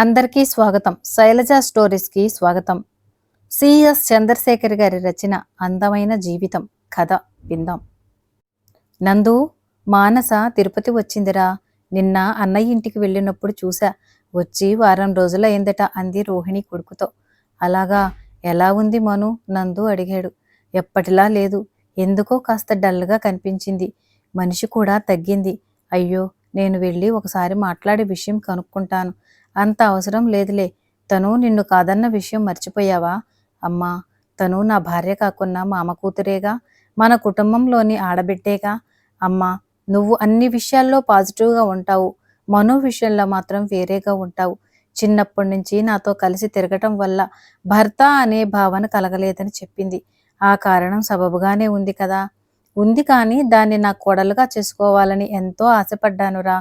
అందరికీ స్వాగతం. శైలజ స్టోరీస్కి స్వాగతం. సిఎస్ చంద్రశేఖర్ గారి రచన అందమైన జీవితం. కథ విందాం. నందు మానస తిరుపతి వచ్చిందిరా. నిన్న అన్నయ్య ఇంటికి వెళ్ళినప్పుడు చూసా వచ్చి వారం రోజులైందట అంది రోహిణి కొడుకుతో. అలాగా? ఎలా ఉంది మను? నందు అడిగాడు. ఎప్పటిలా లేదు. ఎందుకో కాస్త డల్గా కనిపించింది. మనిషి కూడా తగ్గింది. అయ్యో నేను వెళ్ళి ఒకసారి మాట్లాడే విషయం కనుక్కుంటాను. అంత అవసరం లేదులే. తను నిన్ను కాదన్న విషయం మర్చిపోయావా? అమ్మా తను నా భార్య కాకున్నా మామ కూతురేగా? మన కుటుంబంలోని ఆడబిడ్డేగా? అమ్మా నువ్వు అన్ని విషయాల్లో పాజిటివ్గా ఉంటావు. మనో విషయంలో మాత్రం వేరేగా ఉంటావు. చిన్నప్పటి నుంచి నాతో కలిసి తిరగటం వల్ల భర్త అనే భావన కలగలేదని చెప్పింది. ఆ కారణం సబబుగానే ఉంది కదా. ఉంది కానీ దాన్ని నా కోడలుగా చేసుకోవాలని ఎంతో ఆశపడ్డానురా.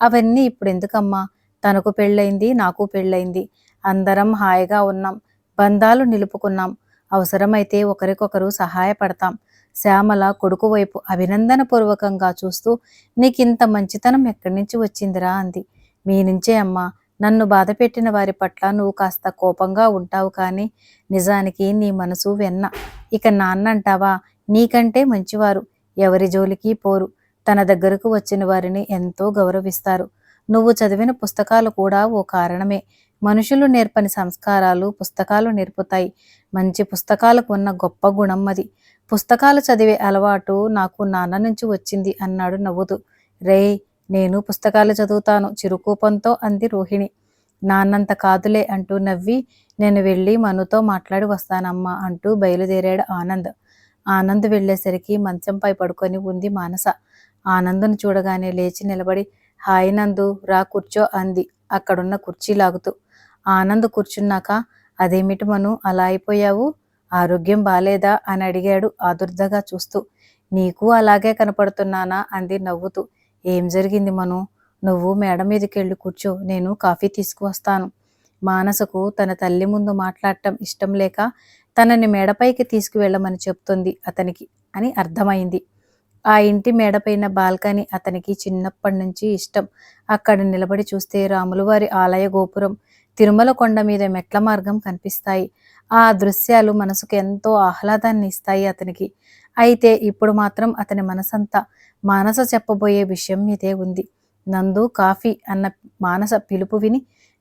అవన్నీ ఇప్పుడు ఎందుకమ్మా తనకు పెళ్ళయింది నాకు పెళ్ళయింది. అందరం హాయిగా ఉన్నాం. బంధాలు నిలుపుకున్నాం. అవసరమైతే ఒకరికొకరు సహాయపడతాం. శ్యామల కొడుకు వైపు అభినందన పూర్వకంగా చూస్తూ నీకింత మంచితనం ఎక్కడి నుంచి వచ్చిందిరా? అంది. మీ నుంచే అమ్మా. నన్ను బాధపెట్టిన వారి పట్ల నువ్వు కాస్త కోపంగా ఉంటావు కానీ నిజానికి నీ మనసు వెన్న. ఇక నాన్న అంటావా? నీకంటే మంచివారు. ఎవరి జోలికి పోరు. తన దగ్గరకు వచ్చిన వారిని ఎంతో గౌరవిస్తారు. నువ్వు చదివిన పుస్తకాలు కూడా ఓ కారణమే. మనుషులు నేర్పని సంస్కారాలు పుస్తకాలు నేర్పుతాయి. మంచి పుస్తకాలకు ఉన్న గొప్ప గుణం అది. పుస్తకాలు చదివే అలవాటు నాకు నాన్న నుంచి వచ్చింది అన్నాడు నవ్వుతూ. రే నేను పుస్తకాలు చదువుతాను. చిరుకోపంతో అంది రోహిణి. నాన్నంత కాదులే అంటూ నవ్వి నేను వెళ్ళి మనుతో మాట్లాడి వస్తానమ్మా అంటూ బయలుదేరాడు ఆనంద్. ఆనంద్ వెళ్ళేసరికి మంచంపై పడుకొని ఉంది మానస. ఆనందును చూడగానే లేచి నిలబడి హాయ్ నందు రా కూర్చో అంది. అక్కడున్న కుర్చీ లాగుతూ. ఆనంద్ కూర్చున్నాక అదేమిటి మను అలా అయిపోయావు? ఆరోగ్యం బాలేదా? అని అడిగాడు ఆదుర్దగా చూస్తూ. నీకు అలాగే కనపడుతున్నానా? అంది నవ్వుతూ. ఏం జరిగింది మను? నువ్వు మేడ మీదకి వెళ్ళి కూర్చో నేను కాఫీ తీసుకువస్తాను. మానసకు తన తల్లి ముందు మాట్లాడటం ఇష్టం లేక తనని మేడపైకి తీసుకువెళ్ళమని చెప్తుంది అతనికి అని అర్థమైంది. ఆ ఇంటి మేడపైన బాల్కనీ అతనికి చిన్నప్పటి నుంచి ఇష్టం. అక్కడ నిలబడి చూస్తే రాములవారి ఆలయ గోపురం తిరుమల కొండ మీద మెట్ల మార్గం కనిపిస్తాయి. ఆ దృశ్యాలు మనసుకు ఎంతో ఆహ్లాదాన్ని ఇస్తాయి అతనికి. అయితే ఇప్పుడు మాత్రం అతని మనసంతా మానస చెప్పబోయే విషయం మీదే ఉంది. నందు కాఫీ అన్న మానస పిలుపు విని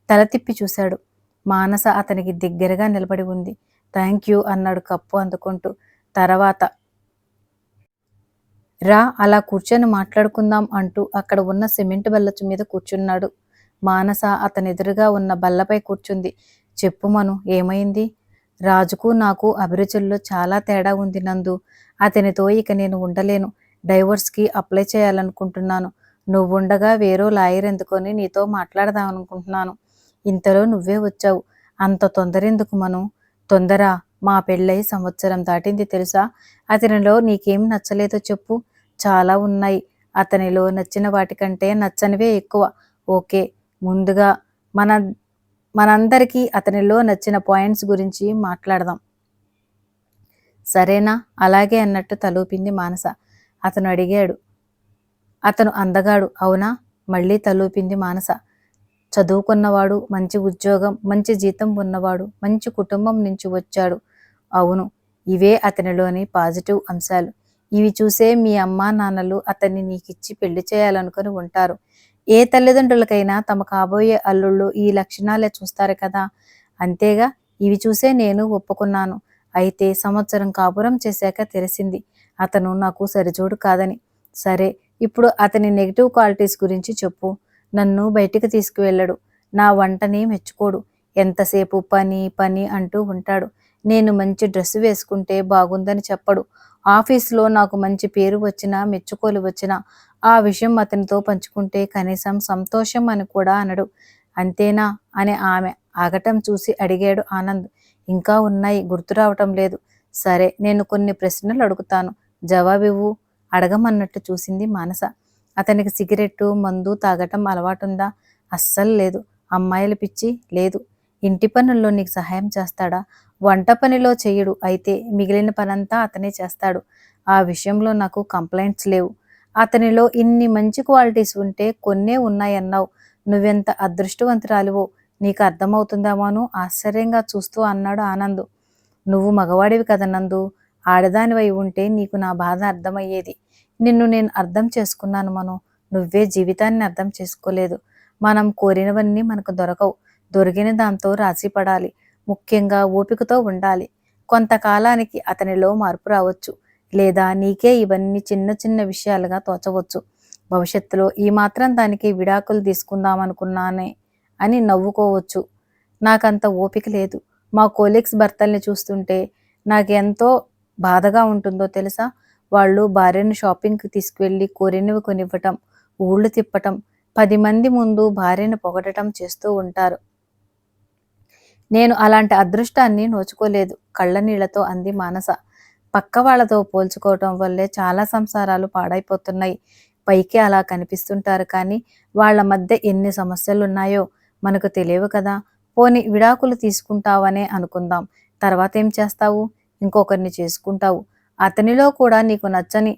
తల తిప్పి చూశాడు. మానస అతనికి దగ్గరగా నిలబడి ఉంది. థ్యాంక్ యూ అన్నాడు కప్పు అందుకుంటూ. తర్వాత రా అలా కూర్చొని మాట్లాడుకుందాం అంటూ అక్కడ ఉన్న సిమెంట్ బల్లచు మీద కూర్చున్నాడు. మానస అతని ఎదురుగా ఉన్న బల్లపై కూర్చుంది. చెప్పు మను ఏమైంది? రాజుకు నాకు అభిరుచుల్లో చాలా తేడా ఉంది నందు. అతనితో ఇక నేను ఉండలేను. డైవర్స్కి అప్లై చేయాలనుకుంటున్నాను. నువ్వుండగా వేరో లాయర్ ఎందుకొని నీతో మాట్లాడదామనుకుంటున్నాను. ఇంతలో నువ్వే వచ్చావు. అంత తొందర ఎందుకు మను? తొందర మా పెళ్ళై సంవత్సరం దాటింది తెలుసా? అతనిలో నీకేం నచ్చలేదో చెప్పు. చాలా ఉన్నాయి. అతనిలో నచ్చిన వాటికంటే నచ్చనివే ఎక్కువ. ఓకే ముందుగా మన మనందరికీ అతనిలో నచ్చిన పాయింట్స్ గురించి మాట్లాడదాం. సరేనా? అలాగే అన్నట్టు తలూపింది మానస. అతను అడిగాడు. అతను అందగాడు అవునా? మళ్ళీ తలూపింది మానస. చదువుకున్నవాడు మంచి ఉద్యోగం మంచి జీతం ఉన్నవాడు మంచి కుటుంబం నుంచి వచ్చాడు. అవును ఇవే అతనిలోని పాజిటివ్ అంశాలు. ఇవి చూసే మీ అమ్మా నాన్నలు అతన్ని నీకిచ్చి పెళ్ళి చేయాలనుకుని ఉంటారు. ఏ తల్లిదండ్రులకైనా తమ కాబోయే అల్లుళ్ళు ఈ లక్షణాలే చూస్తారు కదా? అంతేగా ఇవి చూసే నేను ఒప్పుకున్నాను. అయితే సంవత్సరం కాపురం చేశాక తెలిసింది అతను నాకు సరిచూడు కాదని. సరే ఇప్పుడు అతని నెగిటివ్ క్వాలిటీస్ గురించి చెప్పు. నన్ను బయటికి తీసుకువెళ్ళడు. నా వంటని మెచ్చుకోడు. ఎంతసేపు పని పని అంటూ ఉంటాడు. నేను మంచి డ్రెస్ వేసుకుంటే బాగుందని చెప్పడు. ఆఫీస్లో నాకు మంచి పేరు వచ్చినా మెచ్చుకోలు వచ్చినా ఆ విషయం అతనితో పంచుకుంటే కనీసం సంతోషం అని కూడా అనడు. అంతేనా? అని ఆమె ఆగటం చూసి అడిగాడు ఆనంద్. ఇంకా ఉన్నాయి గుర్తు రావటం లేదు. సరే నేను కొన్ని ప్రశ్నలు అడుగుతాను. జవాబివ్వు అడగమన్నట్టు చూసింది మానస. అతనికి సిగరెట్టు మందు తాగటం అలవాటుందా? అస్సలు లేదు. అమ్మాయిల పిచ్చి లేదు. ఇంటి పనుల్లో నీకు సహాయం చేస్తాడా? వంట పనిలో చేయడు. అయితే మిగిలిన పనంతా అతనే చేస్తాడు. ఆ విషయంలో నాకు కంప్లైంట్స్ లేవు. అతనిలో ఇన్ని మంచి క్వాలిటీస్ ఉంటే కొన్నే ఉన్నాయన్నావు. నువ్వెంత అదృష్టవంతురాలివో నీకు అర్థమవుతుందేమోను ఆశ్చర్యంగా చూస్తూ అన్నాడు ఆనంద్. నువ్వు మగవాడివి కదా నందు. ఆడదానివై ఉంటే నీకు నా బాధ అర్థమయ్యేది. నిన్ను నేను అర్థం చేసుకున్నాను మను. నువ్వే జీవితాన్ని అర్థం చేసుకోలేదు. మనం కోరినవన్నీ మనకు దొరకవు. దొరికిన దాంతో రాజీ పడాలి. ముఖ్యంగా ఓపికతో ఉండాలి. కొంతకాలానికి అతనిలో మార్పు రావచ్చు. లేదా నీకే ఇవన్నీ చిన్న చిన్న విషయాలుగా తోచవచ్చు. భవిష్యత్తులో ఈ మాత్రం దానికి విడాకులు తీసుకుందామనుకున్నానే అని నవ్వుకోవచ్చు. నాకంత ఓపిక లేదు. మా కోలీగ్స్ భర్తల్ని చూస్తుంటే నాకెంతో బాధగా ఉంటుందో తెలుసా? వాళ్ళు భార్యను షాపింగ్కి తీసుకువెళ్ళి కోరినవి కొనివ్వటం ఊళ్ళు తిప్పటం పది మంది ముందు భార్యను పొగడటం చేస్తూ ఉంటారు. నేను అలాంటి అదృష్టాన్ని నోచుకోలేదు. కళ్ళనీళ్ళతో అంది మానస. పక్క వాళ్ళతో పోల్చుకోవటం వల్లే చాలా సంసారాలు పాడైపోతున్నాయి. పైకి అలా కనిపిస్తుంటారు కానీ వాళ్ళ మధ్య ఎన్ని సమస్యలు ఉన్నాయో మనకు తెలియవు కదా. పోని విడాకులు తీసుకుంటావనే అనుకుందాం. తర్వాత ఏం చేస్తావు? ఇంకొకరిని చేసుకుంటావు. అతనిలో కూడా నీకు నచ్చని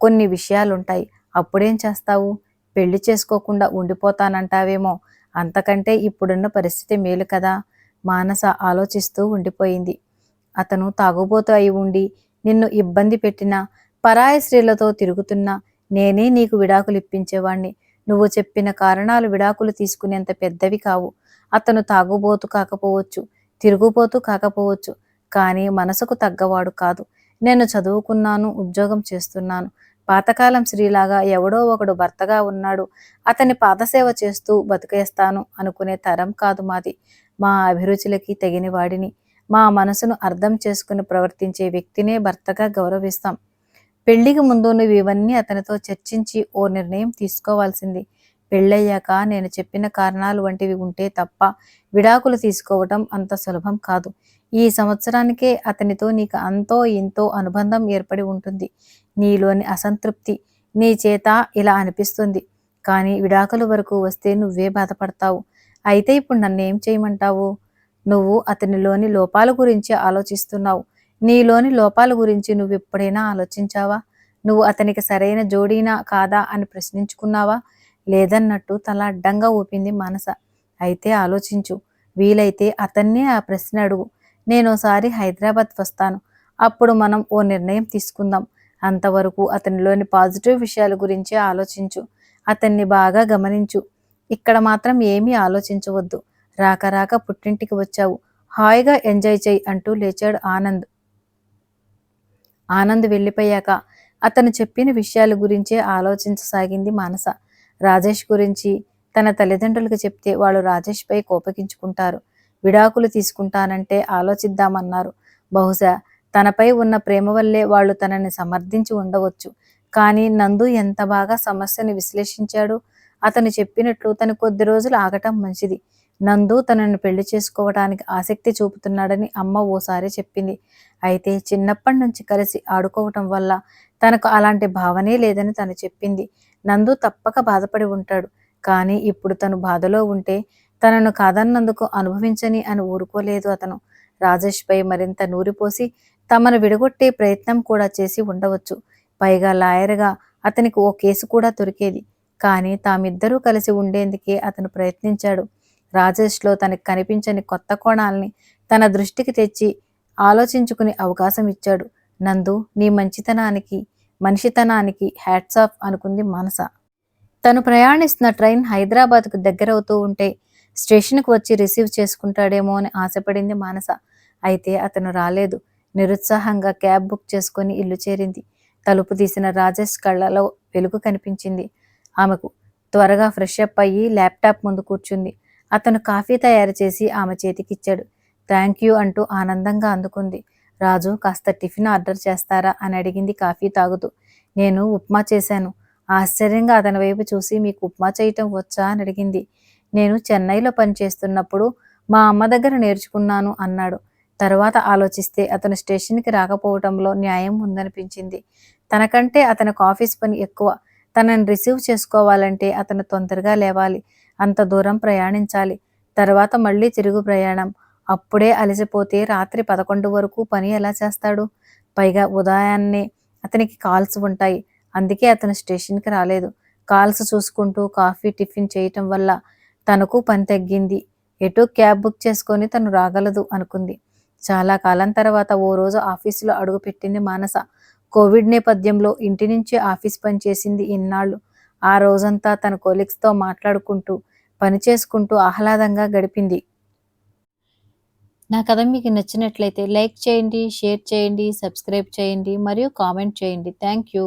కొన్ని విషయాలుంటాయి. అప్పుడేం చేస్తావు? పెళ్ళి చేసుకోకుండా ఉండిపోతానంటావేమో. అంతకంటే ఇప్పుడున్న పరిస్థితి మేలు కదా. మానస ఆలోచిస్తూ ఉండిపోయింది. అతను తాగుబోతు అయి ఉండి నిన్ను ఇబ్బంది పెట్టినా పరాయ స్త్రీలతో తిరుగుతున్నా నేనే నీకు విడాకులు ఇప్పించేవాణ్ణి. నువ్వు చెప్పిన కారణాలు విడాకులు తీసుకునేంత పెద్దవి కావు. అతను తాగుబోతు కాకపోవచ్చు తిరుగుబోతు కాకపోవచ్చు కానీ మనసుకు తగ్గవాడు కాదు. నేను చదువుకున్నాను ఉద్యోగం చేస్తున్నాను. పాతకాలం స్త్రీలాగా ఎవడో ఒకడు భర్తగా ఉన్నాడు. అతని పాదసేవ చేస్తూ బతికేస్తాను అనుకునే తరం కాదు మాది. మా అభిరుచులకి తగిన వాడిని. మా మనసును అర్థం చేసుకుని ప్రవర్తించే వ్యక్తినే భర్తగా గౌరవిస్తాం. పెళ్ళికి ముందు నువ్వు ఇవన్నీ అతనితో చర్చించి ఓ నిర్ణయం తీసుకోవాల్సింది. పెళ్ళయ్యాక నేను చెప్పిన కారణాలు వంటివి ఉంటే తప్ప విడాకులు తీసుకోవటం అంత సులభం కాదు. ఈ సంవత్సరానికే అతనితో నీకు అంతో ఇంతో అనుబంధం ఏర్పడి ఉంటుంది. నీలోని అసంతృప్తి నీ చేత ఇలా అనిపిస్తుంది. కానీ విడాకుల వరకు వస్తే నువ్వే బాధపడతావు. అయితే ఇప్పుడు నన్ను ఏం చేయమంటావు? నువ్వు అతనిలోని లోపాల గురించి ఆలోచిస్తున్నావు. నీలోని లోపాల గురించి నువ్వు ఎప్పుడైనా ఆలోచించావా? నువ్వు అతనికి సరైన జోడీనా కాదా అని ప్రశ్నించుకున్నావా? లేదన్నట్టు తల అడ్డంగా ఊపింది మనస. అయితే ఆలోచించు. వీలైతే అతన్నే ఆ ప్రశ్న అడుగు. నేనోసారి హైదరాబాద్ వస్తాను. అప్పుడు మనం ఓ నిర్ణయం తీసుకుందాం. అంతవరకు అతనిలోని పాజిటివ్ విషయాల గురించి ఆలోచించు. అతన్ని బాగా గమనించు. ఇక్కడ మాత్రం ఏమీ ఆలోచించవద్దు. రాక రాక పుట్టింటికి వచ్చావు. హాయిగా ఎంజాయ్ చేయి అంటూ లేచాడు ఆనంద్. ఆనంద్ వెళ్ళిపోయాక అతను చెప్పిన విషయాల గురించే ఆలోచించసాగింది మానస. రాజేష్ గురించి తన తల్లిదండ్రులకు చెప్తే వాళ్ళు రాజేష్పై కోపగించుకుంటారు. విడాకులు తీసుకుంటానంటే ఆలోచిద్దామన్నారు. బహుశా తనపై ఉన్న ప్రేమ వల్లే వాళ్ళు తనని సమర్థించి ఉండవచ్చు. కానీ నందు ఎంత బాగా సమస్యని విశ్లేషించాడు? అతను చెప్పినట్లు తను కొద్ది రోజులు ఆగటం మంచిది. నందు తనను పెళ్ళి చేసుకోవడానికి ఆసక్తి చూపుతున్నాడని అమ్మ ఓసారి చెప్పింది. అయితే చిన్నప్పటి నుంచి కలిసి ఆడుకోవటం వల్ల తనకు అలాంటి భావనే లేదని తను చెప్పింది. నందు తప్పక బాధపడి ఉంటాడు. కానీ ఇప్పుడు తను బాధలో ఉంటే తనను కాదన్నందుకు అనుభవించని అని ఊరుకోలేదు అతను. రాజేష్పై మరింత నూరిపోసి తమను విడగొట్టే ప్రయత్నం కూడా చేసి ఉండవచ్చు. పైగా లాయర్గా అతనికి ఓ కేసు కూడా దొరికేది. కానీ తామిద్దరూ కలిసి ఉండేందుకే అతను ప్రయత్నించాడు. రాజేష్లో తనకు కనిపించని కొత్త కోణాల్ని తన దృష్టికి తెచ్చి ఆలోచించుకునే అవకాశం ఇచ్చాడు. నందు నీ మంచితనానికి మనిషితనానికి హ్యాట్స్ ఆఫ్ అనుకుంది మానస. తను ప్రయాణిస్తున్న ట్రైన్ హైదరాబాద్కు దగ్గరవుతూ ఉంటే స్టేషన్కు వచ్చి రిసీవ్ చేసుకుంటాడేమో అని ఆశపడింది మానస. అయితే అతను రాలేదు. నిరుత్సాహంగా క్యాబ్ బుక్ చేసుకుని ఇల్లు చేరింది. తలుపు తీసిన రాజేష్ కళ్ళలో వెలుగు కనిపించింది. ఆమెకు త్వరగా ఫ్రెష్ అప్ అయ్యి ల్యాప్టాప్ ముందు కూర్చుంది. అతను కాఫీ తయారు చేసి ఆమె చేతికిచ్చాడు. థ్యాంక్ యూ అంటూ ఆనందంగా అందుకుంది. రాజు కాస్త టిఫిన్ ఆర్డర్ చేస్తారా అని అడిగింది కాఫీ తాగుతూ. నేను ఉప్మా చేశాను. ఆశ్చర్యంగా అతని వైపు చూసి మీకు ఉప్మా చేయటం వచ్చా అని అడిగింది. నేను చెన్నైలో పనిచేస్తున్నప్పుడు మా అమ్మ దగ్గర నేర్చుకున్నాను అన్నాడు. తర్వాత ఆలోచిస్తే అతను స్టేషన్కి రాకపోవటంలో న్యాయం ఉందనిపించింది. తనకంటే అతనికి ఆఫీస్ పని ఎక్కువ. తనని రిసీవ్ చేసుకోవాలంటే అతను తొందరగా లేవాలి. అంత దూరం ప్రయాణించాలి. తర్వాత మళ్ళీ తిరుగు ప్రయాణం. అప్పుడే అలసిపోతే రాత్రి పదకొండు వరకు పని ఎలా చేస్తాడు? పైగా ఉదయాన్నే అతనికి కాల్స్ ఉంటాయి. అందుకే అతను స్టేషన్కి రాలేదు. కాల్స్ చూసుకుంటూ కాఫీ టిఫిన్ చేయటం వల్ల తనకు పని తగ్గింది. ఎటు క్యాబ్ బుక్ చేసుకొని తను రాగలదు అనుకుంది. చాలా కాలం తర్వాత ఓ రోజు ఆఫీసులో అడుగుపెట్టింది మానస. కోవిడ్ నేపథ్యంలో ఇంటి నుంచి ఆఫీస్ పని చేసింది ఇన్నాళ్ళు. ఆ రోజంతా తన కొలీగ్స్తో మాట్లాడుకుంటూ పని చేసుకుంటూ ఆహ్లాదంగా గడిపింది. నా కథ మీకు నచ్చినట్లయితే లైక్ చేయండి షేర్ చేయండి సబ్స్క్రైబ్ చేయండి మరియు కామెంట్ చేయండి. Thank you.